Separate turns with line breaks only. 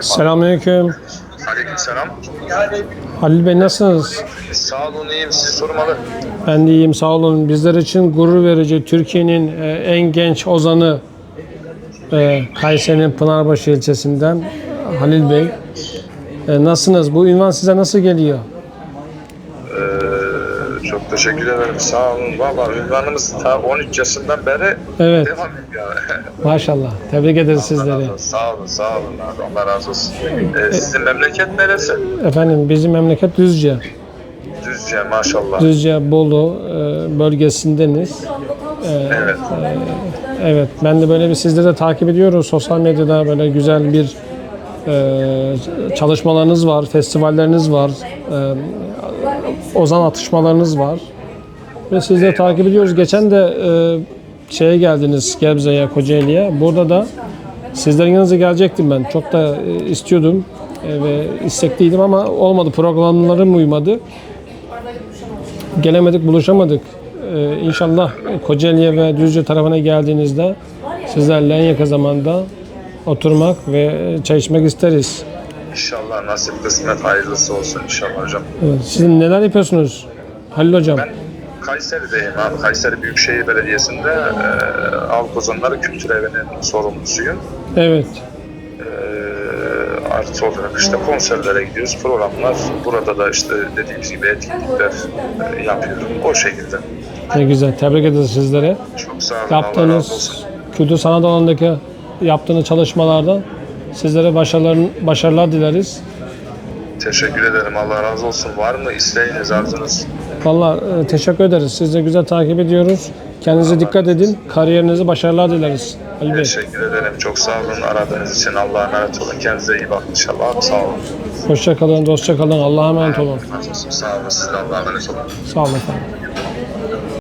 Selamünaleyküm.
Aleykümselam.
Halil Bey nasılsınız?
Sağ olun iyiyim. Sizi sormalı.
Ben de iyiyim sağ olun. Bizler için gurur verici Türkiye'nin e, en genç ozanı e, Kayseri'nin Pınarbaşı ilçesinden Halil Bey. E, nasılsınız? Bu ünvan size nasıl geliyor?
Çok teşekkür ederim. Sağ olun. Valla ünvanımız ta 13 yaşından beri
Evet.
devam ediyor.
Maşallah. Tebrik ederiz sizleri.
Sağ olun. Sağ olun. abi. Allah razı olsun. Ee, sizin memleket neresi?
Efendim bizim memleket Düzce.
Düzce maşallah.
Düzce Bolu e, bölgesindeniz.
Evet.
Evet, ben de böyle bir sizleri de takip ediyoruz. Sosyal medyada böyle güzel bir e, çalışmalarınız var, festivalleriniz var, e, ozan atışmalarınız var. Ve sizleri takip ediyoruz. Geçen de e, şeye geldiniz Gebze'ye, Kocaeli'ye. Burada da sizlerin yanınıza gelecektim ben. Çok da e, istiyordum e, ve istekliydim ama olmadı. Programlarım uymadı. Gelemedik, buluşamadık. Ee, inşallah Kocaeli'ye ve Düzce tarafına geldiğinizde sizlerle en yakın zamanda oturmak ve çay içmek isteriz.
İnşallah nasip kısmet hayırlısı olsun inşallah hocam.
Evet, siz neler yapıyorsunuz Halil Hocam?
Ben Kayseri'deyim abi. Kayseri Büyükşehir Belediyesi'nde e, Halk Ozanları Kültür Evi'nin sorumlusuyum.
Evet,
Ee, artı olarak işte konserlere gidiyoruz, programlar. Burada da işte dediğimiz gibi etkinlikler e, yapıyorum. O şekilde.
ne güzel. Tebrik ederiz sizlere.
Çok sağ olun.
Yaptığınız kültür sanat alanındaki yaptığınız çalışmalarda sizlere başarılar, başarılar dileriz.
Teşekkür ederim. Allah razı olsun. Var mı isteğiniz, arzunuz?
Vallahi e, teşekkür ederiz. Siz de güzel takip ediyoruz. Kendinize dikkat edin. Kariyerinize başarılar dileriz. Halil Bey.
Teşekkür ederim. Çok sağ olun. Aradığınız için Allah'a emanet olun. Kendinize iyi bakın inşallah. Sağ olun.
Hoşça kalın, dostça kalın. Allah'a emanet olun.
Sağ olun. Siz de Allah'a emanet olun.
Sağ olun efendim.